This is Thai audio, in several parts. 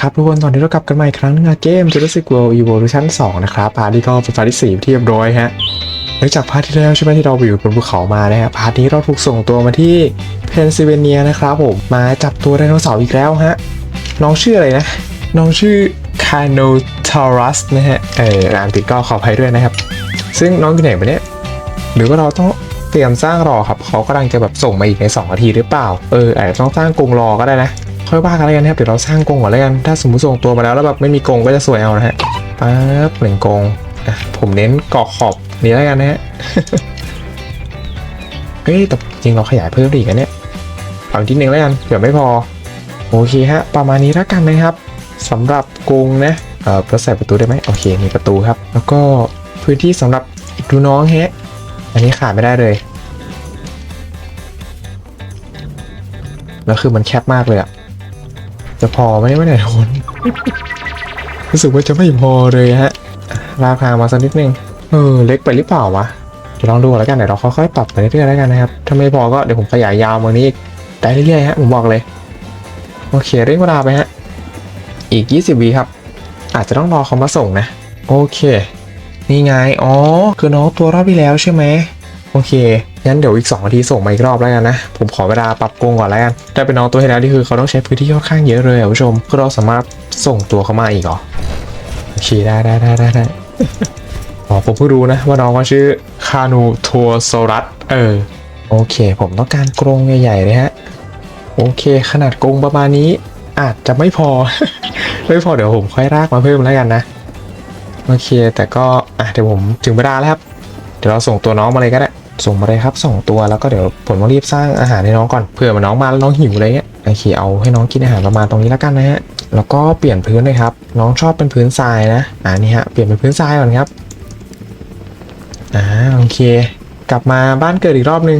ครับทุกคนตอนนี้เรากลับกันมาอีกครั้งนึงนะเกม Jurassic World Evolution 2 นะครับพาร์ทนี้ก็เป็นพาร์ทที่4ที่เรียบร้อยฮะหลังจากพาร์ทที่แล้วใช่ไหมที่เราไปอยู่บนภูเขามานะฮะพาร์ทนี้เราถูกส่งตัวมาที่เพนซิลเวเนียนะครับผมมาจับตัวไดโนเสาร์อีกแล้วฮะน้องชื่ออะไรนะ น้องชื่อ c a n o t a u r u s นะฮะเอออ่านผิดก็ขออภัยด้วยนะครับ ซึ่งน้องอยู่ไหนปะเนี่ยหรือว่าเราต้องเตรียมสร้างรอครับเขากำลังจะแบบส่งมาอีกใน2นาทีหรือเปล่าเอออาจจะต้องสร้างกรงรอก็ได้นะ ค่อยว่ากันแล้วกันนะครับเดี๋ยวเราสร้างกรงก่อนแล้วกันถ้าสมมติส่งตัวมาแล้วแล้วแบบไม่มีกรงก็จะสวยเอานะฮะปั๊บหนึ่งกรงอะผมเน้นเกาะขอบนี้แล้วกันนะฮะเฮ้ยแต่จริงเราขยายเพิ่มได้อีกนะเนี่ยเอาทีหนึ่งแล้วกันเผื่อไม่พอโอเคฮะประมาณนี้แล้วกันนะครับสำหรับกรงนะเออเราใส่ประตูได้ไหมโอเคมีประตูครับ แล้วก็พื้นที่สำหรับดูน้องฮะอันนี้ขาดไม่ได้เลยแล้วคือมันแคบมากเลยอะ จะพอไหมไม่ได้ทุกคนรู้สึกว่าจะไม่พอเลยฮะลากทางมาสักนิดนึงเออเล็กไปหรือเปล่าวะเดี๋ยวลองดูอนแล้วกันเดี๋ยวเราค่อยๆปรับไปเรื่อยๆแล้วกันนะครับถ้าไม่พอก็เดี๋ยวผมขยายยาวมานี้อีกได้เรื่อยๆฮะผมบอกเลยโอเคเร่งเวลาไปฮะอีก 20วิครับอาจจะต้องรอเขามาส่งนะโอเค นี่ไง อ๋อ คือน้องตัวรอบที่แล้วใช่ไหม โอเค งั้นเดี๋ยวอีก2นาทีส่งมาอีกรอบแล้วกันนะ ผมขอเวลาปรับกรงก่อนแล้วกันถ้เป็นน้องตัวที่แล้วที่คือเขาต้องใช้พื้นที่ค่อนข้างเยอะเลยอะผู้ชมคือเราสามารถส่งตัวเขามาอีกเหรอโอเคได้ได้ได้ได้ได้อ๋อผมเพิ่งรู้นะว่าน้องเขาชื่อคานูทัวโซรัสเออโอเค ผมต้องการกรงใหญ่ๆเลยฮะโอเค ขนาดกรงประมาณนี้อาจจะไม่พอ ไม่พอเดี๋ยวผมค่อยรากมาเพิ่มแล้วกันนะโอเค แต่ก็อะเดี๋ยวผมถึงเวลาแล้วครับ เดี๋ยวเราส่งตัวน้องมาเลยก็ได้ ส่งมาเลยครับส่งตัวแล้วก็เดี๋ยวผมต้องรีบสร้างอาหารให้น้องก่อนเผื่อมันน้องมาแล้วน้องหิวอะไรเงี้ยโอเคเอาให้น้องกินอาหารประมาณตรงนี้แล้วกันนะฮะแล้วก็เปลี่ยนพื้นเลยครับ น้องชอบเป็นพื้นทรายนะอ่านี่ฮะเปลี่ยนเป็นพื้นทรายก่อนครับอ่าโอเค กลับมาบ้านเกิดอีกรอบนึง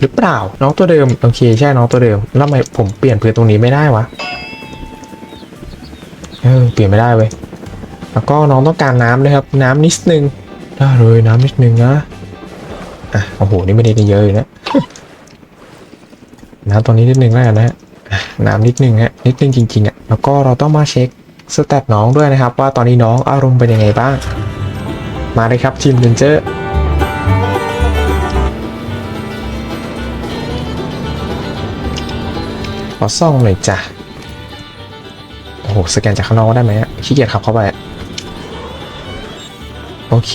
หรือเปล่าน้องตัวเดิมโอเคใช่น้องตัวเดิมแล้วทำไมผมเปลี่ยนพื้นตรงนี้ไม่ได้วะเออเปลี่ยนไม่ได้เว้ยแล้วก็น้องต้องการน้ำด้วยครับ น้ำนิดนึงได้เลยน้ำนิดนึงนะ อะโอ้โห นี่ไม่ได้เยอะอยู่นะน้ำตรงนี้นิดนึงแล้วกันนะฮะน้ำนิดนึงฮะนิดนึงจริงๆอะแล้วก็เราต้องมาเช็คสเตตน้องด้วยนะครับ ว่าตอนนี้น้องอารมณ์เป็นยังไงบ้าง มาเลยครับทีมเรนเจอร์ขอส่องหน่อยจ้ะโอ้โหสแกนจากข้างนอกได้ไหมอะขี้เกียจขับเข้าไป โอเค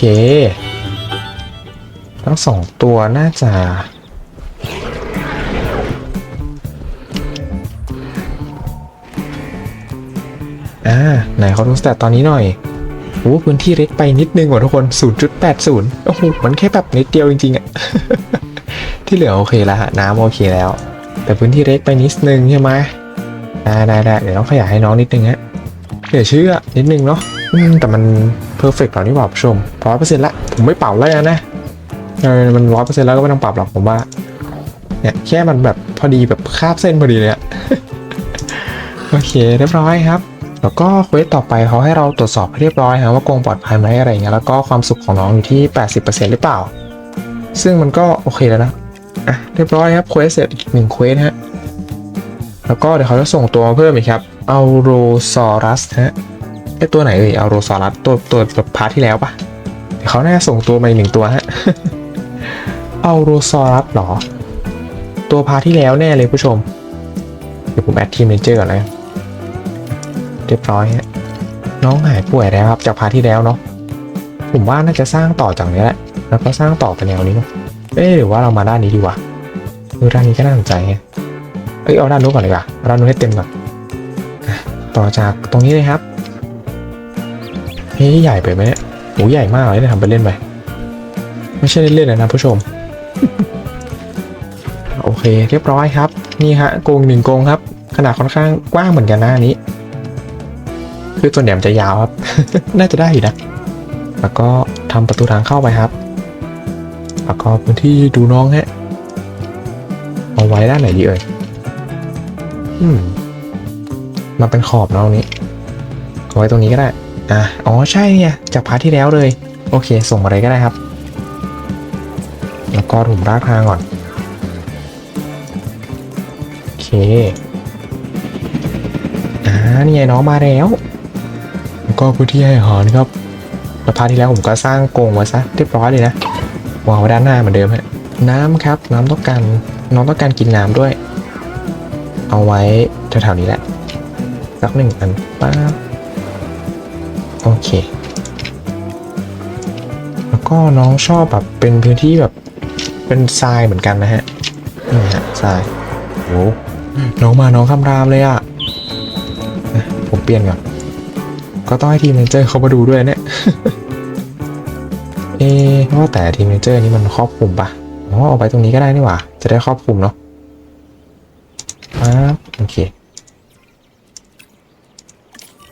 ทั้งสองตัวน่าจะ อ่า ไหนเขาดูสแตตตอนนี้หน่อยโอ้พื้นที่เล็กไปนิดนึงว่ะทุกคน 0.80 โอ้โห มันแค่แบบนิดเดียวจริงๆอะที่เหลือโอเคแล้วฮะน้ำโอเคแล้ว แต่พื้นที่เล็กไปนิดนึงใช่ไหมได้ได้ได้เดี๋ยวต้องขยายให้น้องนิดนึงฮะเดี๋ยวเชื่อนิดนึงเนาะแต่มันเพอร์เฟกต์หรอนี่หว่าผู้ชมร้อยเปอร์เซ็นต์ละผมไม่เป่าแล้วนะ เออมันร้อยเปอร์เซ็นต์แล้วก็ไม่ต้องปรับหรอกผมว่า เนี่ยแค่มันแบบพอดีแบบคาบเส้นพอดีเลยอะโอเคเรียบร้อยครับ แล้วก็เควสต่อไปเขาให้เราตรวจสอบให้เรียบร้อยฮะว่ากงปลอดภัยไหมอะไรเงี้ยแล้วก็ความสุขของน้องอยู่ที่ 80%หรือเปล่า ซึ่งมันก็โอเคแล้วนะอะเรียบร้อยครับเควสเสร็จอีกหนึ่งเควสฮะแล้วก็เดี๋ยวเขาจะส่งตัวเพิ่มอีกครับเอาโรซอรัสฮะไอตัวไหนเอ่ยเอาโรซอรัสตัวตัวแบบพาร์ทที่แล้วปะเดี๋ยวเขาน่าจะส่งตัวมาอีกหนึ่งตัวฮะ เอาโรซอรัสหรอ ตัวพาที่แล้วแน่เลยผู้ชม เดี๋ยวผมแอดทีมเรนเจอร์ก่อนเลยเรียบร้อยฮะน้องหายป่วยแล้วครับ จากพาที่แล้วเนาะผมว่าน่าจะสร้างต่อจากนี้แหละ แล้วก็สร้างต่อไปแนวนี้เนาะเอ๊หรือว่าเรามาด้านนี้ดีวะเออด้านนี้ก็น่าสนใจไงเอ้ยเอาด้านนู้นก่อนเลยว่ะด้านนู้นให้เต็มก่อนต่อจากตรงนี้เลยครับเฮ้ยใหญ่ไปไหมเนี่ยโหใหญ่มากเลยเนี่ยทำไปเล่นไปไม่ใช่เล่นๆเลยนะผู้ชม โอเคเรียบร้อยครับ นี่ฮะกงหนึ่งกงครับ ขนาดค่อนข้างกว้างเหมือนกันนะอันนี้ คือส่วนใหญ่มันจะยาวครับ น่าจะได้อยู่นะ แล้วก็ทำประตูทางเข้าไปครับ แล้วก็พื้นที่ดูน้องฮะเอาไว้ด้านไหนดีเอ่ยอืมมาเป็นขอบเนาะตรงนี้เอาไว้ตรงนี้ก็ได้อะอ๋อใช่เนี่ยจากพาร์ทที่แล้วเลย โอเค ส่งมาเลยก็ได้ครับ แล้วก็ถุมรากทางก่อน โอเค อ่า นี่ไงน้องมาแล้วแล้วก็พื้นที่ให้อาหารครับแล้วพาร์ทที่แล้วผมก็สร้างกรงไว้ซะเรียบร้อยเลยนะวางไว้ด้านหน้าเหมือนเดิมฮะน้ำครับ น้ำต้องการน้องต้องการกินน้ำด้วย เอาไว้แถวๆนี้แหละสักหนึ่งอันป้าโอเค แล้วก็น้องชอบแบบเป็นพื้นที่แบบ เป็นทรายเหมือนกันนะฮะนี่ฮะทรายโอ้น้องมาน้องคำรามเลยอะ่ะผมเปลี่ยนก่อนก็ต้องให้ทีมเมนเจอร์เขามาดูด้วยเนี่ยเอ๊ะว่าแต่ทีมเมนเจอร์นี่มันครอบคลุมปะอ๋อเอาไปตรงนี้ก็ได้นี่หว่า จะได้ครอบคลุมเนาะครับโอเค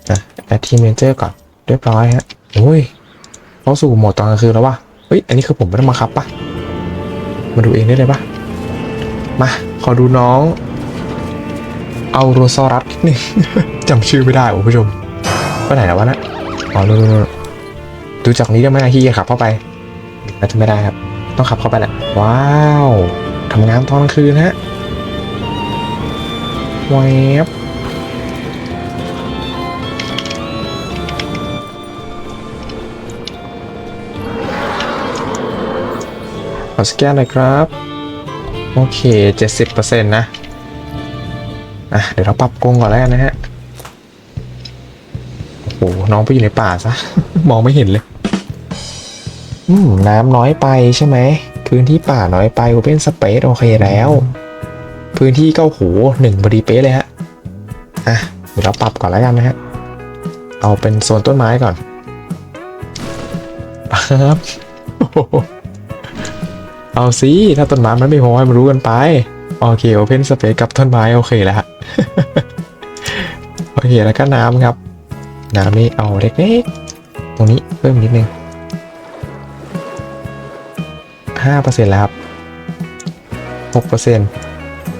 อะแอดทีมเมนเจอร์ก่อนเรียบร้อยฮะโอ้ยเข้าสู่โหมดตอนกลางคืนแล้ววะเฮ้ย อันนี้คือผมไม่ต้องมาคับปะ มาดูเองได้เลยปะมา ขอดูน้อง เอาโรซอรัสนิดนึงจำชื่อไม่ได้คุณผู้ชมไปไหนแล้วะนะอ๋อนู่นๆดูจากนี้ได้ไหมที่จะขับเข้าไปน่าจะไม่ได้ครับ ต้องขับเข้าไปแหละว้าวทำงานตอนกลางคืนฮะแวบ อสแกนหน่อยครับ โอเค 70%นะอะเดี๋ยวเราปรับกรงก่อนแล้วกันนะฮะโอ้โหน้องไปอยู่ในป่าซะ มองไม่เห็นเลย อืม น้ำน้อยไปใช่ไหมพื้นที่ป่าน้อยไป Open Space โอเคแล้ว พื้นที่ก็โอ้โหหนึ่งบดีเป๊ะเลยฮะอะเดี๋ยวเราปรับก่อนแล้วกันนะฮะเอาเป็นโซนต้นไม้ก่อนปั๊บ เอาสิถ้าต้นไม้มันไม่พอให้มันรู้กันไป โอเค Open Space กับต้นไม้โอเคแล้วฮะโอเคแล้วก็น้ำครับ น้ำนี่เอาเล็กๆตรงนี้เพิ่มนิดนึงห้าเปอร์เซ็นต์แล้วครับหกเปอร์เซ็นต์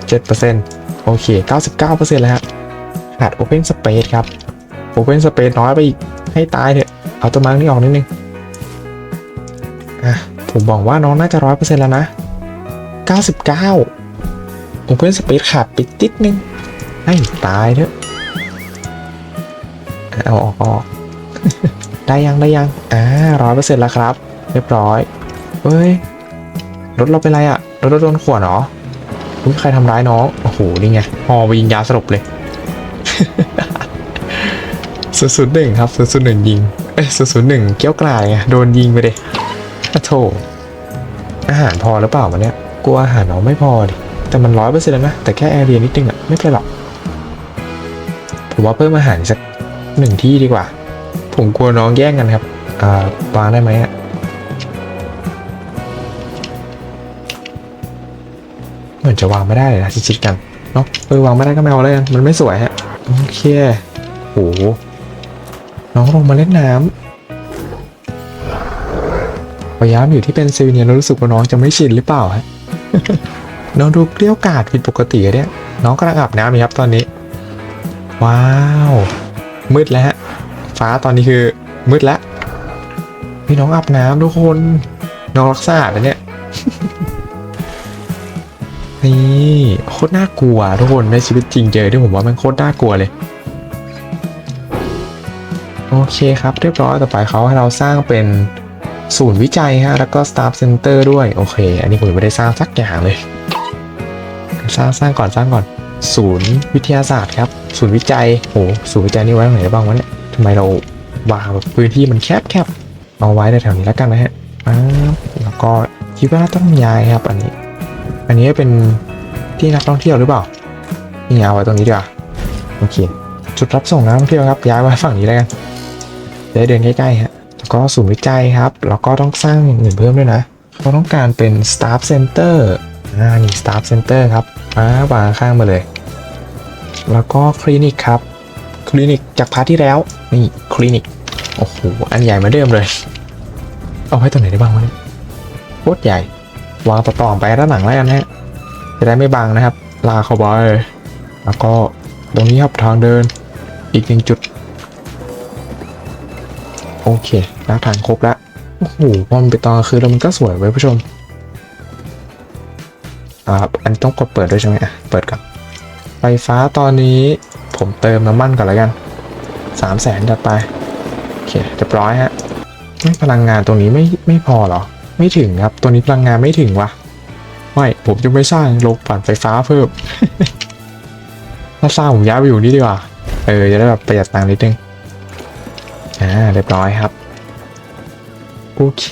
เจ็ดเปอร์เซ็นต์โอเคเก้าสิบเก้าเปอร์เซ็นต์แล้วฮะขาด Open Space ครับ Open Space น้อยไปอีกให้ตายเถอะเอาต้นไม้นี่ออกนิดนึงอะ ผมบอกว่าน้องน่าจะร้อยเปอร์เซ็นต์แล้วนะ 99 Open Space ขาดไปติดนึงให้ตายเถอะเอาออกออกได้ยังได้ยัง อ่าร้อยเปอร์เซ็นต์แล้วครับ เรียบร้อยเฮ้ย รถเราเป็นไรอะรถเราโดนขวดเหรอใครทำร้ายน้อง โอ้โห นี่ไงพอไปยิงยาสลบเลยศูนย์ศูนย์หนึ่งครับศูนย์ศูนย์หนึ่งยิง เอ้ยศูนย์ศูนย์หนึ่งเกี้ยวกลาดไง โดนยิงไปเดย โถอาหารพอหรือเปล่าวันเนี้ยกลัวอาหารน้องไม่พอดิ แต่มันร้อยเปอร์เซ็นต์แล้วนะ แต่แค่แอร์เรียนิดนึงอะไม่เป็นไรหรอก ผมว่าเพิ่มอาหารสักหนึ่งที่ดีกว่า ผมกลัวน้องแย่งกันครับ อ่าวางได้ไหมอะเหมือนจะวางไม่ได้เลยนะชิดๆกันเนาะเออวางไม่ได้ก็ไม่เอาเลยมันไม่สวยฮะโอเคโหน้องลงมาเล่นน้ำ พยายามอยู่ที่เป็นซิลเนียนแล้วรู้สึกว่าน้องจะไม่ชินหรือเปล่าฮะน้องดูเกลี้ยวกราดผิดปกติอะเนี่ยน้องกำลังอาบน้ำอยู่ครับตอนนี้ ว้าว มืดแล้วฮะฟ้าตอนนี้คือมืดแล้วพี่น้องอาบน้ำทุกคนน้องรักษาดนะเนี่ยนี่โคตรน่ากลัวทุกคนในชีวิตจริงเจอที่ผมว่ามันโคตรน่ากลัวเลย โอเคครับเรียบร้อยต่อไปเขาให้เราสร้างเป็น ศูนย์วิจัยฮะ แล้วก็ Staff Center ด้วย โอเค อันนี้ผมยังไม่ได้สร้างสักอย่างเลย สร้างสร้างก่อนสร้างก่อน ศูนย์วิทยาศาสตร์ครับ ศูนย์วิจัยโหศูนย์วิจัยนี่ไว้ตรงไหนบ้างวะเนี่ยทำไมเราวางแบบพื้นที่มันแคบแคบเอาไว้ในแถวนี้แล้วกันนะฮะป๊าแล้วก็คิดว่าต้องย้ายครับ อันนี้ อันนี้เป็นที่นักท่องเที่ยวหรือเปล่านี่เอาไว้ตรงนี้ดีกว่าโอเคจุดรับส่งนักท่องเที่ยวครับย้ายไว้ฝั่งนี้แล้วกันจะได้เดินใกล้ๆฮะ แล้วก็ศูนย์วิจัยครับ แล้วก็ต้องสร้างอื่นเพิ่มด้วยนะเราต้องการเป็น Staff Center อ่านี่ Staff Center ครับอ่าวางข้างมาเลย แล้วก็คลินิกครับ คลินิกจากพาร์ทที่แล้ว นี่คลินิก โอ้โห อันใหญ่มาเดิมเลย เอาไว้ตรงไหนได้บ้างวะเนี่ยโคตรใหญ่ วางต่อๆไปด้านหลังแล้วกันะฮะ จะได้ไม่บังนะครับ ลาเขาไปแล้วก็ตรงนี้ครับทางเดิน อีกหนึ่งจุด โอเคแล้วทางครบแล้วโอ้โหพอมันไปตอนคืนแล้วมันก็สวยไว้ยผู้ชมอ่าอันนต้องกดเปิดด้วยใช่ไหมอะเปิดก่อนไฟฟ้าตอนนี้ผมเติมน้ำมันก่อนแล้วกันสามแสนจัดไปโอเคเรียบร้อยฮะไม่พลังงานตรงนี้ไม่ไม่พอเหรอ ไม่ถึงครับตัวนี้พลังงานไม่ถึงวะไม่ผมจะไม่สร้างโรงปั่นไฟฟ้าเพิ่มถ้าสร้างผมย้ายไปอยู่นี่ดีกว่าเออจะได้แบบประหยัดตังค์นิดนึง อ่าเรียบร้อยครับ โอเค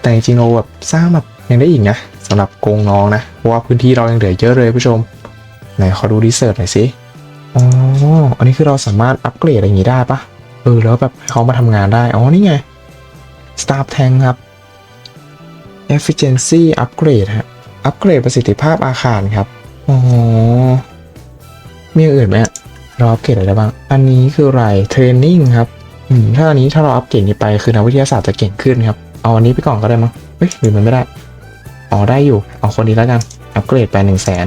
แต่จริงๆเราแบบสร้างแบบยังได้อีกนะสำหรับโกงน้องนะ เพราะว่าพื้นที่เรายังเหลือเยอะเลยผู้ชม ไหนขอดูรีเสิร์ชหน่อยสิ อ๋อ อันนี้คือเราสามารถอัปเกรดอะไรอย่างนี้ได้ปะเออ แล้วแบบเขามาทำงานได้ อ๋อ นี่ไง Staff Tank ครับ Efficiency Upgrade ฮะ อัปเกรดประสิทธิภาพอาคารครับ อ๋อ มีอย่างอื่นไหมเราอัปเกรดอะไรบ้าง อันนี้คืออะไร Training ครับ ถ้าอันนี้ถ้าเราอัปเกรดนี้ไปคือนักวิทยาศาสตร์จะเก่งขึ้นครับ เอาอันนี้ไปก่อนก็ได้มั้งเฮ้ยหรือมันไม่ได้ อ๋อได้อยู่ เอาคนนี้แล้วกัน อัปเกรดไปหนึ่งแสน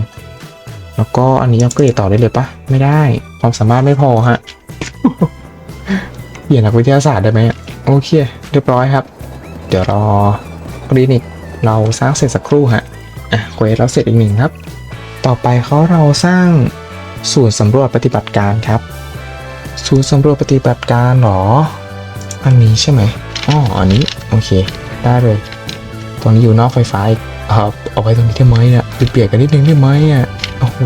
แล้วก็อันนี้อัปเกรดต่อได้เลยปะไม่ได้ ความสามารถไม่พอฮะเปลี่ยนนักวิทยาศาสตร์ได้ไหมโอเค เรียบร้อยครับ เดี๋ยวรอคลินิกเราสร้างเสร็จสักครู่ฮะอะเควสเราเสร็จอีกหนึ่งครับ ต่อไปเขาเราสร้างศูนสำรวจปฏิบัติการครับ ศูนย์สำรวจปฏิบัติการเหรอ อันนี้ใช่ไหมอ๋ออันนี้ โอเค ได้เลยตรงนี้อยู่นอกไฟฟ้าอีกเอาเอาไว้ตรงนี้ได้ไหมเนี่ยเปลี่ยนกันนิดนึงได้ไหมอะโอ้โห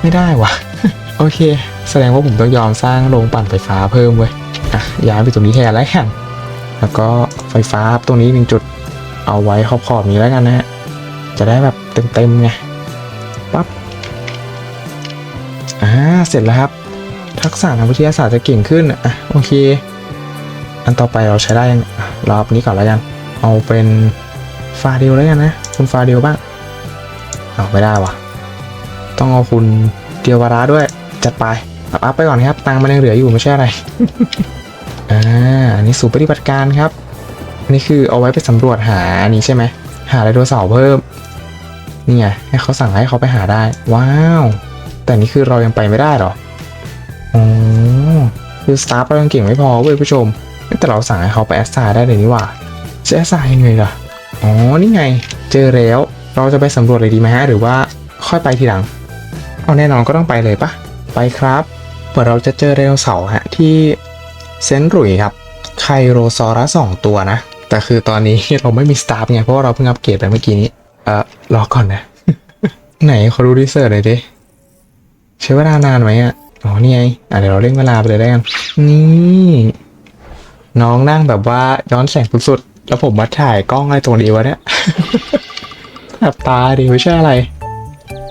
ไม่ได้วะโอเค แสดงว่าผมต้องยอมสร้างโรงปั่นไฟฟ้าเพิ่มเว้ยอะย้ายไปตรงนี้แทนแล้วกันแล้วก็ไฟฟ้าตรงนี้หนึ่งจุดเอาไว้ขอบๆนี้แล้วกันนะฮะจะได้แบบเต็มๆไงปั๊บอ่าเสร็จแล้วครับ ทักษะทางวิทยาศาสตร์จะเก่งขึ้นอะโอเค อันต่อไปเราใช้ได้ยังอะรอบนี้ก่อนแล้วกัน เอาเป็นฟาเดียวแล้วกันนะคุณฟาเดียวบ้างเอาไม่ได้วะต้องเอาคุณเดียววาระด้วยจัดไปอัพอัพไปก่อนครับ ตังมันยังเหลืออยู่ไม่ใช่อะไรอ่าอันนี้สูตรปฏิบัติการครับอันนี้คือเอาไว้ไปสำรวจหาอันนี้ใช่ไหมหาไดโนเสาร์เพิ่มนี่ไงให้เขาสั่งให้เขาไปหาได้ ว้าว แต่นี่คือเรายังไปไม่ได้หรอ อ๋อคือสตาฟเรายังเก่งไม่พอเว้ยผู้ชม แต่เราสั่งให้เขาไปแอสซน์ได้เลยนี่ว่าจะแอสซน์ยังไงล่ะ อ๋อ นี่ไง เจอแล้ว เราจะไปสำรวจเลยดีไหมฮะ หรือว่าค่อยไปทีหลัง เอาแน่นอนก็ต้องไปเลยปะไปครับเปิดเราจะเจอไดโนเสาร์ฮะที่เซนต์หลุยครับไคโรซอรัสสองตัวนะ แต่คือตอนนี้เราไม่มีสตาฟไงเพราะเราเพิ่งอัปเกรดไปเมื่อกี้นี้ เออรอก่อนนะ ไหนขอดูรีเสิร์ชหน่อยดิใช้เวลานานไหมอะ อ๋อนี่ไงอะเดี๋ยวเราเร่งเวลาไปเลยได้กันนี่ น้องนั่งแบบว่าย้อนแสงสุดๆแล้วผมมาถ่ายกล้องอะไรตรงนี้วะเนี่ยแบตาดิไม่ใช่อะไร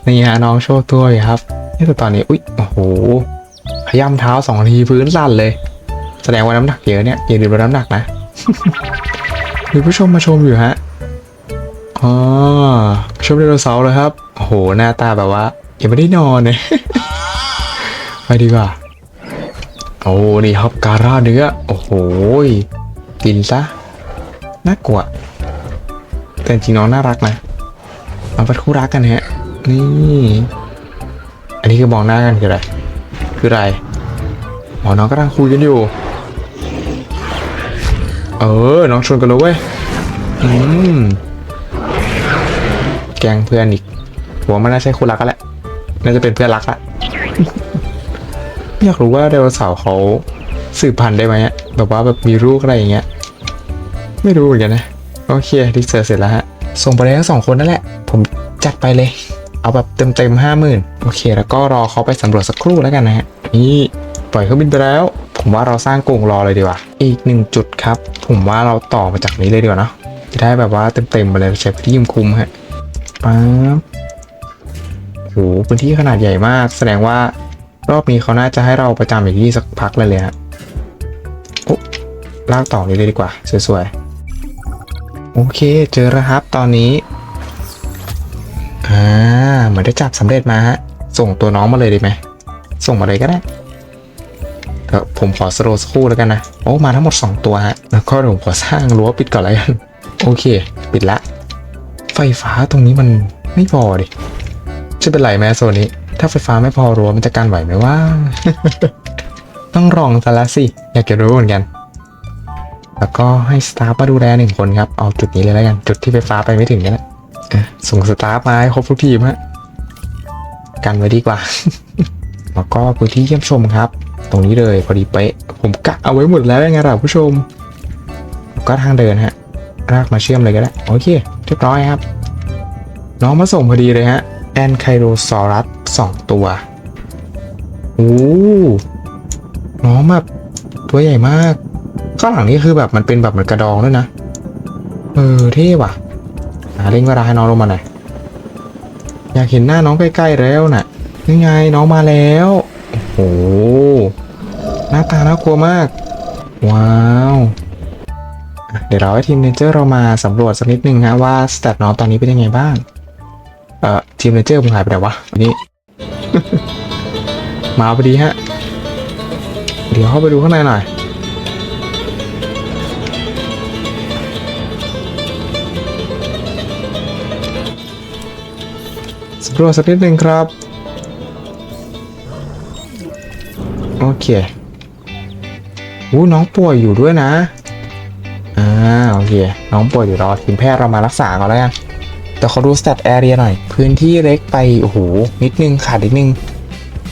นี่ฮะน้องโชว์ตัวอยู่ครับนี่แต่ตอนนี้อุ๊ยโอ้โหขย้ำเท้าสองทีพื้นสั่นเลย แสดงว่าน้ำหนักเยอะเนี่ยอย่าลืมลดน้ำหนักนะมีผู้ชมมาชมอยู่ฮะอ๋อชมไดโนเสาร์เลยครับโอ้โหหน้าตาแบบว่ายังไม่ได้นอนเลย ดีกว่า โอ้นี่ครับการ่าเนื้อ โอ้โห กินซะ น่ากลัว แต่จริงน้องน่ารักนะเราเป็นคู่รักกันฮะ นี่ อันนี้คือมองหน้ากันคืออะไร คืออะไรอ๋อน้องกำลังคุยกันอยู่ เออ น้องชวนกันเลยเว้ย อืม แกล้งเพื่อนอีก หัวมันน่าใช่คู่รักกันแหละ น่าจะเป็นเพื่อนรักละ อยากรู้ว่าไดโนเสาร์เขาสืบพันธุ์ได้ไหมอะแบบว่าแบบมีลูกอะไรอย่างเงี้ย ไม่รู้เหมือนกันนะ โอเคดิเซอร์เสร็จแล้วฮะ ส่งไปเลยทั้งสองคนนั่นแหละ ผมจัดไปเลย เอาแบบเต็มเต็มห้าหมื่นโอเค แล้วก็รอเขาไปสำรวจสักครู่แล้วกันนะฮะ นี่ปล่อยเครื่องบินไปแล้ว ผมว่าเราสร้างกรงรอเลยดีกว่า อีกหนึ่งจุดครับ ผมว่าเราต่อมาจากนี้เลยดีกว่าเนาะ จะได้แบบว่าเต็มเต็มๆไปเลยใช้พื้นที่ยิมคุมฮะป๊าบโหพื้นที่ขนาดใหญ่มาก แสดงว่า รอบนี้เขาน่าจะให้เราประจำอยู่ที่นี่สักพักเลยเลยฮะโอ้ลากต่อนี้เลยดีกว่า สวยๆ โอเคเจอแล้วครับตอนนี้ อ่า เหมือนได้จับสำเร็จมาฮะ ส่งตัวน้องมาเลยดีไหม ส่งมาเลยก็ได้ผมขอสโลว์สคู่แล้วกันนะ โอ้ มาทั้งหมด 2 ตัวฮะ แล้วก็ผมขอสร้างรั้วปิดก่อนแล้วกัน โอเค ปิดละ ไฟฟ้าตรงนี้มันไม่พอดิ จะเป็นไรแม่โซนนี้ ถ้าไฟฟ้าไม่พอรั้วมันจะกันไหวไหมว่า ต้องลองซะละสิ อยากจะรู้เหมือนกัน แล้วก็ให้สตาฟมาดูแลหนึ่งคนครับ เอาจุดนี้เลยแล้วกัน จุดที่ไฟฟ้าไปไม่ถึงกันแหละอะส่งสตาฟมาให้ครบทุกทีมฮะ กันไว้ดีกว่า แล้วก็พื้นที่เยี่ยมชมครับ ตรงนี้เลยพอดีเป๊ะ ผมกะเอาไว้หมดแล้วยังไงล่ะผู้ชม ก็ทางเดินฮะ รากมาเชื่อมเลยก็ได้ โอเค เรียบร้อยครับ น้องมาส่งพอดีเลยฮะ แอนไคโรซอรัสสองตัวโอ้น้องแบบตัวใหญ่มาก ข้างหลังนี่คือแบบมันเป็นแบบเหมือนกระดองด้วยนะ เออเท่ว่ะหาเร่งเวลาให้น้องลงมาหน่อยอยากเห็นหน้าน้องใกล้ๆแล้วน่ะนี่ไงน้องมาแล้วโอ้โหหน้าตาน่ากลัวมาก ว้าวเดี๋ยวเราให้ทีมเนเจอร์เรามาสำรวจสักนิดนึงฮะว่าสเตตน้องตอนนี้เป็นยังไงบ้าง เอ่อทีมเนเจอร์ผมหายไปไหนวะวันนี้ มาพอดีฮะ เดี๋ยวเข้าไปดูข้างในหน่อยสำรวจสักนิดหนึ่งครับ โอเคอู้น้องป่วยอยู่ด้วยนะ อ่า โอเค น้องป่วยอยู่รอทีมแพทย์เรามารักษาก่อนแล้วกัน แต่เขาดูส t ต t แอเรียหน่อย พื้นที่เล็กไป โอ้โห นิดนึงขาดนิดนึง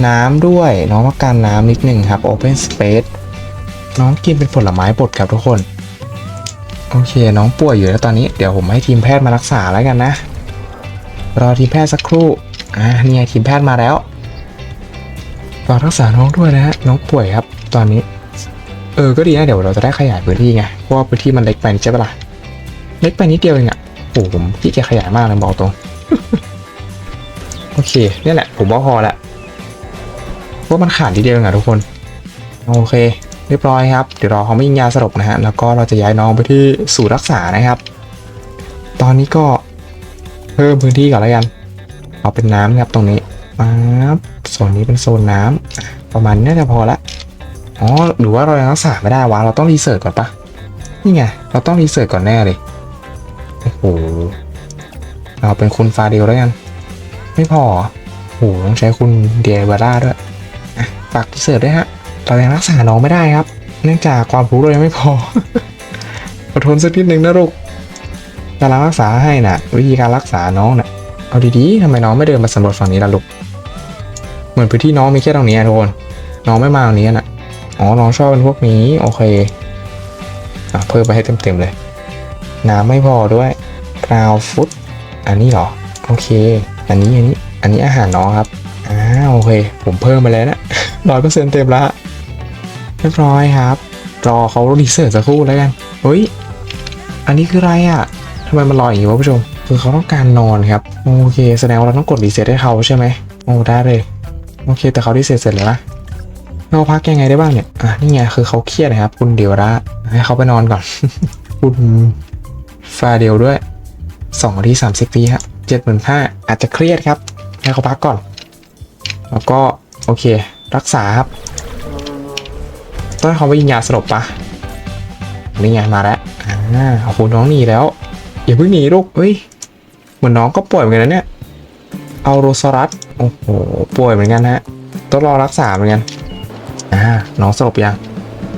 น้ำด้วยน้องต้องการน้ำนิดนึงครับ Open Space น้องกินเป็นผลไม้บดครับทุกคน โอเค น้องป่วยอยู่แล้วตอนนี้ เดี๋ยวผมให้ทีมแพทย์มารักษาแล้วกันนะ รอทีมแพทย์สักครู่ อ่านี่ไงทีมแพทย์มาแล้วฝากรักษาน้องด้วยนะฮะ น้องป่วยครับ ตอนนี้ เออ ก็ดีนะ เดี๋ยวเราจะได้ขยายพื้นที่ไง เพราะว่าพื้นที่มันเล็กไปใช่ปะล่ะ เล็กไปนิดเดียวเองอะ โอ้ผมขี้เกียจขยายมากเลยบอกตรง โอเคเนี่ยแหละ ผมว่าพอละเพราะว่ามันขาดทีเดียวเองอะทุกคน โอเค เรียบร้อยครับ เดี๋ยวรอเขาไม่ยิงยาสลบนะฮะ แล้วก็เราจะย้ายน้องไปที่ศูนย์รักษานะครับ ตอนนี้ก็เพิ่มพื้นที่ก่อนแล้วกัน เอาเป็นน้ำครับตรงนี้ปั๊บโซนนี้เป็นโซนน้ำอะประมาณนี้จะพอละอ๋อหรือว่าเรายังรักษาไม่ได้วะเราต้องรีเสิร์ชก่อนปะนี่ไง เราต้องรีเสิร์ชก่อนแน่เลย โอ้โหเราเป็นคุณฟาเดลแล้วกัน ไม่พอโอ้โหต้องใช้คุณเดียเวล่าด้วยฝากรีเสิร์ชด้วยฮะเรายังรักษาน้องไม่ได้ครับ เนื่องจากความรู้เรายังไม่พออดทนสักนิดนึงนะลูกกำลังรักษาให้นะวิธีการรักษาน้องนะ่ะเอาดีๆทำไมน้องไม่เดินมาสำรวจฝั่งนี้ล่ะลูกเหมือนพื้นที่น้องมีแค่ตรงนี้อะทุกคนน้องไม่มาตรงนี้น่ะอ๋อน้องชอบเป็นพวกนี้โอเคอะเพิ่มไปให้เต็มๆเลย น้ำไม่พอด้วยกราวฟุตอันนี้เหรอ โอเค อันนี้อันนี้ อันนี้อาหารน้องครับอ่าโอเค ผมเพิ่มไปแล้วนะร้อยเปอร์เซ็นต์เต็มแล้วเรียบร้อยครับ รอเขารีเสิร์ชสักครู่แล้วกันเฮ้ย อันนี้คืออะไรอะทำไมมันลอยอย่างนี้วะผู้ชม คือเขาต้องการนอนครับ โอเค แสดงว่าเราต้องกดรีเซ็ตให้เขาใช่ไหมโอ้ได้เลย โอเค แต่เขารีเซ็ตเสร็จแล้วนะเราพักยังไงได้บ้างเนี่ย อะนี่ไง คือเขาเครียดนะครับ คุณเดียวระให้เขาไปนอนก่อน คุณ ฟาเดียวด้วยสองนทีสามสิบปีฮะเจ็ดหมื่นห้าอาจจะเครียดครับ ให้เขาพักก่อน แล้วก็ โอเค รักษาครับ ต้องให้เขาไปยิงยาสลบปะนี่ไงมาแล้วอ่าขอบคุณน้องหนีแล้ว อย่าเพิ่งหนีลูกเฮ้ย เหมือนน้องก็ป่วยเหมือนกันนะเนี่ยเอาโรซอรัสโอ้โห ป่วยเหมือนกันฮะ ต้องรอรักษาเหมือนกัน อ่า น้องสลบยัง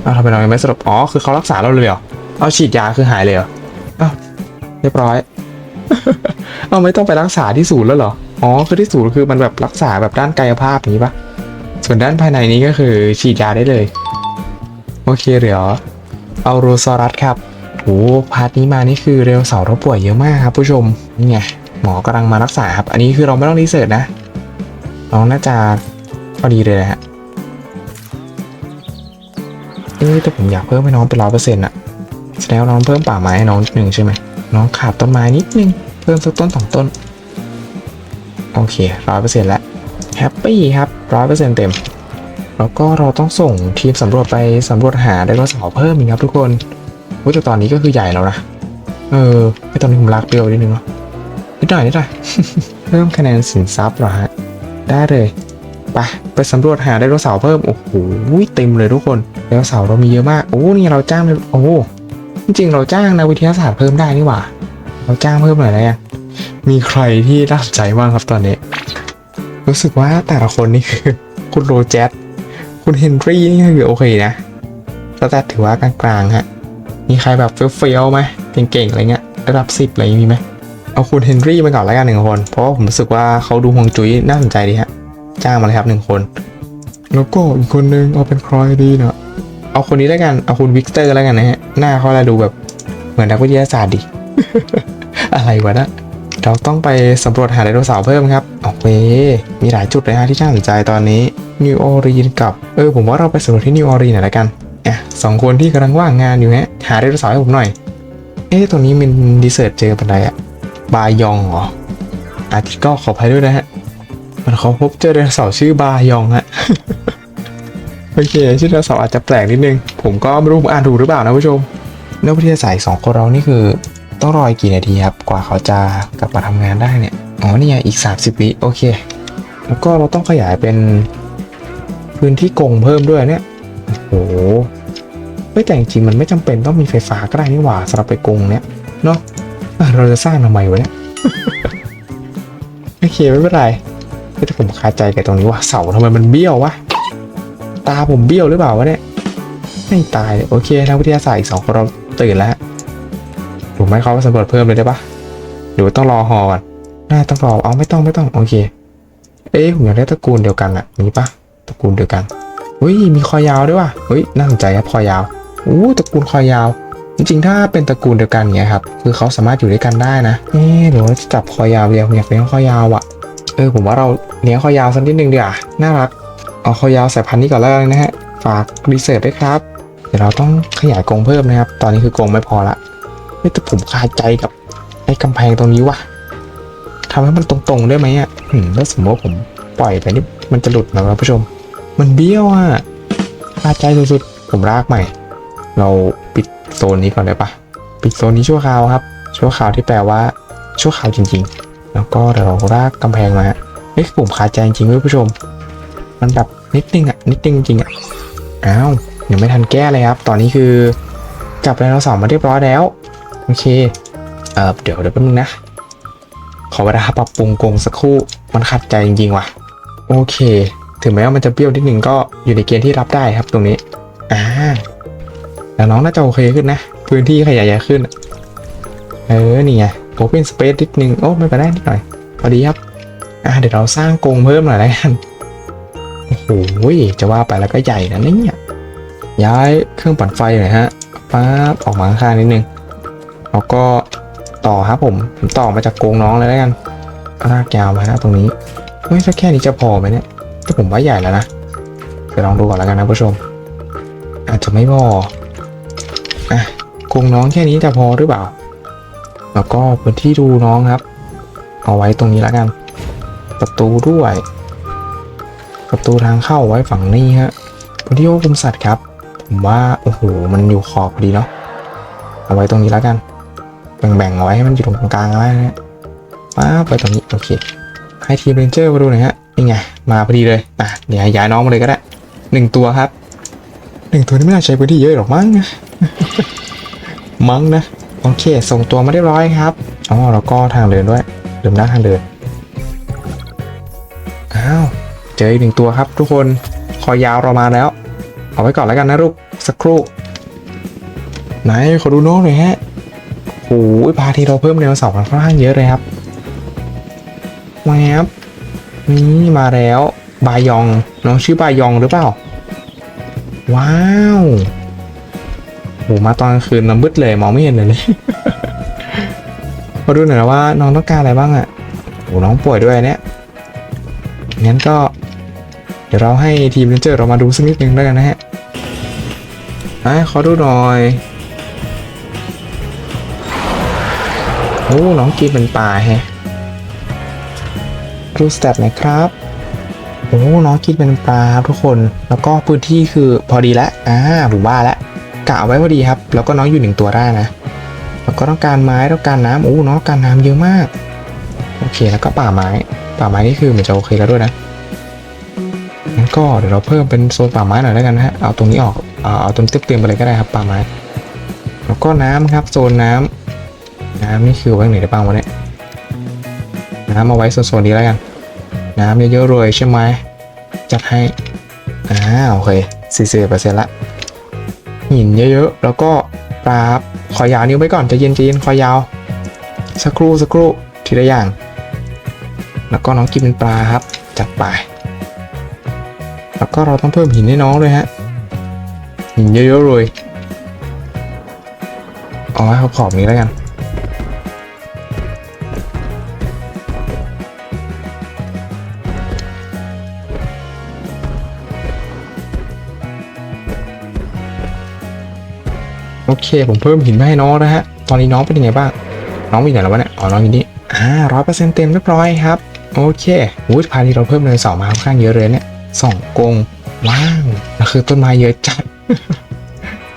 อ้าวทำไมน้องยังไม่สลบ อ๋อ คือเขารักษาเราเลยเหรอ เอาฉีดยาคือหายเลยเหรอ อ้าว เรียบร้อย เอาไม่ต้องไปรักษาที่ศูนย์แล้วเหรอ อ๋อ คือที่ศูนย์คือมันแบบรักษาแบบด้านกายภาพอย่างนี้ปะส่วนด้านภายในนี้ก็คือฉีดยาได้เลย โอเคเดี๋ยวเอาโรซอรัสครับโอ้พาร์ทนี้มานี่คือเร็วเสาร์เราป่วยเยอะมากครับ ผู้ชม นี่ไงหมอกำลังมารักษาครับ อันนี้คือเราไม่ต้องรีเสิร์ชนะน้องน่าจะพอดีเลยนะฮะเอ๊ะแต่ผมอยากเพิ่มให้น้องเป็นร้อยเปอร์เซ็นต์อะแสดงว่าน้องเพิ่มป่าไม้ให้น้องนิดนึงใช่ไหม น้องขาดต้นไม้นิดนึง เพิ่มสักต้นสองต้น โอเคร้อยเปอร์เซ็นต์แล้วแฮปปี้ครับร้อยเปอร์เซ็นต์เต็ม แล้วก็เราต้องส่งทีมสำรวจไปสำรวจหาไดโนเสาร์เพิ่มอีกครับทุกคนว่าแต่ตอนนี้ก็คือใหญ่แล้วนะ เออไอตอนนี้ผมลากเปรียวนิดนึงเนาะนิดหน่อยนิดหน่อยเพิ่มคะแนนสินทรัพย์เหรอฮะ ได้เลยไปไปสำรวจหาไดโนเสาร์เพิ่ม โอ้โหเต็มเลยทุกคนไดโนเสาร์เรามีเยอะมาก โอ้นี่เราจ้างเลยโอ้ จริงๆเราจ้างนักวิทยาศาสตร์เพิ่มได้นี่หว่า เราจ้างเพิ่มหน่อยนะมีใครที่น่าสนใจบ้างครับตอนนี้ รู้สึกว่าแต่ละคนนี่คือคุณโรเจตคุณเฮนรี่นี่คือโอเคนะสแตทถือว่ากลางๆฮะ มีใครแบบเฟี้ยวๆไหมเก่งๆอะไรเงี้ยระดับสิบอะไรมีไหมเอาคุณเฮนรี่มาก่อนแล้วกันหนึ่งคน เพราะผมรู้สึกว่าเขาดูฮวงจุ้ยน่าสนใจดีฮะ จ้างมาเลยครับหนึ่งคน แล้วก็อีกคนนึงเอาเป็นใครดีเนาะ เอาคนนี้แล้วกัน เอาคุณวิกเตอร์แล้วกันนะฮะ หน้าเขาละดูแบบเหมือนนักวิทยาศาสตร์ดิ อะไรวะนะ เราต้องไปสำรวจหาไดโนเสาร์เพิ่มครับ โอเค มีหลายจุดเลยฮะที่น่าสนใจตอนนี้นิวออรีนกับ เออ ผมว่าเราไปสำรวจที่นิวออรีนหน่อยละกันอะสองคนที่กำลังว่างงานอยู่ฮะ หาไดโนเสาร์ให้ผมหน่อย เอ๊ะ ตรงนี้มันดีเซิร์ตเจอเป็นไรอะบายองเหรออาทิตย์ก็ขออภัยด้วยนะฮะ มันเขาพบเจอไดโนเสาร์ชื่อบายองฮะ โอเคชื่อไดโนเสาร์อาจจะแปลกนิดนึง ผมก็ไม่รู้ผมอ่านถูกหรือเปล่านะผู้ชมนักวิทยาศาสตร์สองคนเรานี่คือ ต้องรออีกกี่นาทีครับ กว่าเขาจะกลับมาทำงานได้เนี่ย อ๋อนี่ไงอีก 30วิโอเค แล้วก็เราต้องขยายเป็น พื้นที่กงเพิ่มด้วยเนี่ย โอ้โหเฮ้ยแต่จริงมันไม่จำเป็นต้องมีไฟฟ้าก็ได้นี่หว่าสำหรับไปกงเนี่ยเนาะอะเราจะสร้างทำไมวะเนี่ยโอเคไม่เป็นไรแต่ผมคาใจกับตรงนี้ว่าเสาทำไมมันเบี้ยววะ ตาผมเบี้ยวหรือเปล่าวะเนี่ยไม่ตายโอเคนักวิทยาศาสตร์อีกสองคนเราตื่นแล้วถูกไหมเขาสำรวจเพิ่มเลยได้ปะหรือว่าต้องรอฮอก่อนน่าต้องรอเอาไม่ต้องไม่ต้องโอเค เอ๊ะผมอยากได้ตระกูลเดียวกันอะมีปะตระกูลเดียวกันเฮ้ยมีคอยาวด้วยว่ะเฮ้ยน่าสนใจครับคอยาวอู้ตระกูลคอยาว จริงๆ ถ้าเป็นตระกูลเดียวกันเนี้ยครับคือเขาสามารถอยู่ด้วยกันได้นะเอ๊หรือว่าจะจับคอยาวเรียงผมอยากเลี้ยงคอยาวอะเออผมว่าเราเลี้ยงคอยาวสักนิดนึงดีกว่าน่ารัก เอาคอยาวสายพันธุ์นี้ก่อนแล้วกันนะฮะ ฝากรีเสิร์ชด้วยครับ เดี๋ยวเราต้องขยายกรงเพิ่มนะครับ ตอนนี้คือกรงไม่พอละเฮ้ยแต่ผมคาใจกับไอ้กำแพงตรงนี้ว่ะทำให้มันตรงๆได้ไหมอะแล้วสมมติว่าผมปล่อยไปนี่มันจะหลุดนะคุณผู้ชม มันเบี้ยวอะคาใจสุดๆ ผมรากใหม่ เราปิดโซนนี้ก่อนได้ปะปิดโซนนี้ชั่วคราวครับ ชั่วคราวที่แปลว่า ชั่วคราวจริง ๆ แล้วก็เดี๋ยวเรารากกำแพงมาเฮ้ยผมคาใจจริงๆคุณผู้ชม มันแบบนิดนึงอะนิดนึงจริงอะอ้าวยังไม่ทันแก้เลยครับ ตอนนี้คือจับไดโนเสาร์มาเรียบร้อยแล้ว โอเคเออเดี๋ยวเดี๋ยวแป๊บนึงนะ ขอเวลาปรับปรุงกงสักครู่มันขัดใจจริงๆว่ะ โอเค ถึงแม้ว่ามันจะเบี้ยวนิดนึงก็อยู่ในเกณฑ์ที่รับได้ครับตรงนี้อ่าแล้วน้องน่าจะโอเคขึ้นนะ พื้นที่ขยายใหญ่ขึ้น เออนี่ไง open space นิดนึงโอ้ไม่เป็นไรนิดหน่อยพอดีครับอ่าเดี๋ยวเราสร้างกงเพิ่มหน่อยแล้วกัน โอ้โหจะว่าไปแล้วก็ใหญ่นะเนี่ยย้ายเครื่องปั่นไฟหน่อยฮะป๊าบออกมาข้างนิดนึงแล้วก็ต่อครับผมผมต่อมาจากโกงน้องเลยแล้วกันลากยาวมานะตรงนี้เฮ้ยถ้าแค่นี้จะพอไหมเนี่ยแต่ผมว่าใหญ่แล้วนะเดี๋ยวลองดูก่อนแล้วกันนะผู้ชม อาจจะไม่พออะโกงน้องแค่นี้จะพอหรือเปล่า แล้วก็พื้นที่ดูน้องครับ เอาไว้ตรงนี้แล้วกัน ประตูด้วย ประตูทางเข้าไว้ฝั่งนี้ฮะพื้นที่ควบคุมสัตว์ครับ ผมว่าโอ้โหมันอยู่ขอบพอดีเนาะเอาไว้ตรงนี้แล้วกัน แบ่งๆเอาไว้ให้มันอยู่ตรงกลางๆไว้นะฮะป้าไปตรงนี้โอเค ให้ทีมเรนเจอร์มาดูหน่อยฮะนี่ไงมาพอดีเลยอะเดี๋ยวย้ายน้องมาเลยก็ได้หนึ่งตัวครับหนึ่งตัวนี่ไม่น่าใช้พื้นที่เยอะหรอกมั้งมั้งนะโอเค ส่งตัวมาเรียบร้อยครับอ๋อแล้วก็ทางเดินด้วยลืมด้าทางเดิน เจออีกหนึ่งตัวครับทุกคนคอยาวเรามาแล้ว เอาไว้ก่อนแล้วกันนะลูกสักครู่ ไหนขอดูน้องหน่อยฮะโอ้ยพาทีเราเพิ่มแนวเสาร์กันค่อนข้างเยอะเลยครับมาครับนี่มาแล้วบายองน้องชื่อบายองหรือเปล่า ว้าวโหมาตอนกลางคืนมันมืดเลยมองไม่เห็นเลยเลยมาดูหน่อยนะว่าน้องต้องการอะไรบ้างอะโหน้องป่วยด้วยเนี่ยงั้นก็ ดี๋ยวเราให้ทีมเรนเจอร์เรามาดูสักนิดนึงแล้วกันนะฮะไอ้ขอดูหน่อย โอ้น้องกินเป็นป่าแฮะดูสเตตหน่อยครับ โอ้น้องกินเป็นปลาครับทุกคน แล้วก็พื้นที่คือพอดีแล้วอ่าผมว่าแล้วกะเอาไว้พอดีครับ แล้วก็น้องอยู่หนึ่งตัวได้นะ แล้วก็ต้องการไม้ต้องการน้ำโอ้น้องต้องการน้ำเยอะมาก โอเคแล้วก็ป่าไม้ ป่าไม้นี่คือเหมือนจะโอเคแล้วด้วยนะ งั้นก็เดี๋ยวเราเพิ่มเป็นโซนป่าไม้หน่อยแล้วกันนะฮะ เอาตรงนี้ออก เอาเอาตรงเต็มๆไปเลยก็ได้ครับป่าไม้ แล้วก็น้ำครับโซนน้ำน้ำนี่คือไว้ไหนได้บ้างวะเนี่ย น้ำเอาไว้โซนๆนี้แล้วกัน น้ำเยอะๆเลยใช่ไหมจัดให้ อ่าโอเคสี่สิบเปอร์เซ็นต์ละ หินเยอะๆ แล้วก็ปลาขอยาวนิ้วไว้ก่อนจะเย็นๆเย็นขอยาว สักครู่สักครู่ทีละอย่าง แล้วก็น้องกินเป็นปลาครับ จัดไป แล้วก็เราต้องเพิ่มหินให้น้องด้วยฮะ หินเยอะๆเลยเอาไว้ขอบๆนี้แล้วกัน โอเค ผมเพิ่มหินมาให้น้องนะฮะ ตอนนี้น้องเป็นยังไงบ้าง น้องมีไหนแล้ววะเนี่ย อ๋อ น้องอยู่นี่อ่าร้อยเปอร์เซ็นต์เต็มเรียบร้อยครับ โอเคอุ้ยพานี้เราเพิ่มเลยเสามาค่อนข้างเยอะเลยเนี่ย สองกงว้าวแล้วคือต้นไม้เยอะจัด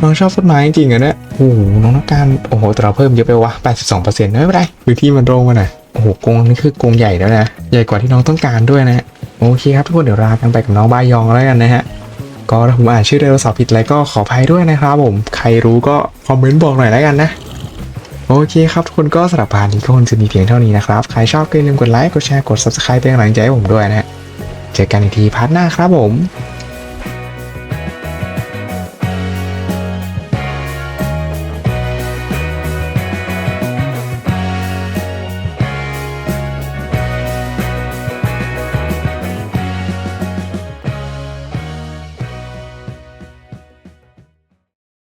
น้องชอบต้นไม้จริงๆอะเนี่ยโอ้โหน้องต้องการโอ้โหแต่เราเพิ่มเยอะไปวะ82%ไม่เป็นไรพื้นที่มันโล่งมาหน่อยโอ้โหกงนี่คือกงใหญ่แล้วนะใหญ่กว่าที่น้องต้องการด้วยนะโอเคครับทุกคนเดี๋ยวลากันไปกับน้องบายองแล้วกันนะฮะก็ถ้าผมอ่านชื่อไดโนเสาร์ผิดอะไรก็ขออภัยด้วยนะครับผมใครรู้ก็คอมเมนต์บอกหน่อยแล้วกันนะโอเคครับทุกคนก็สำหรับพาร์ทนี้ก็คงจะมีเพียงเท่านี้นะครับ ใครชอบก็อย่าลืมกดไลค์กดแชร์กด subscribe เป็นกำลังใจให้ผมด้วยนะฮะ เจอกันอีกทีพาร์ทหน้าครับผม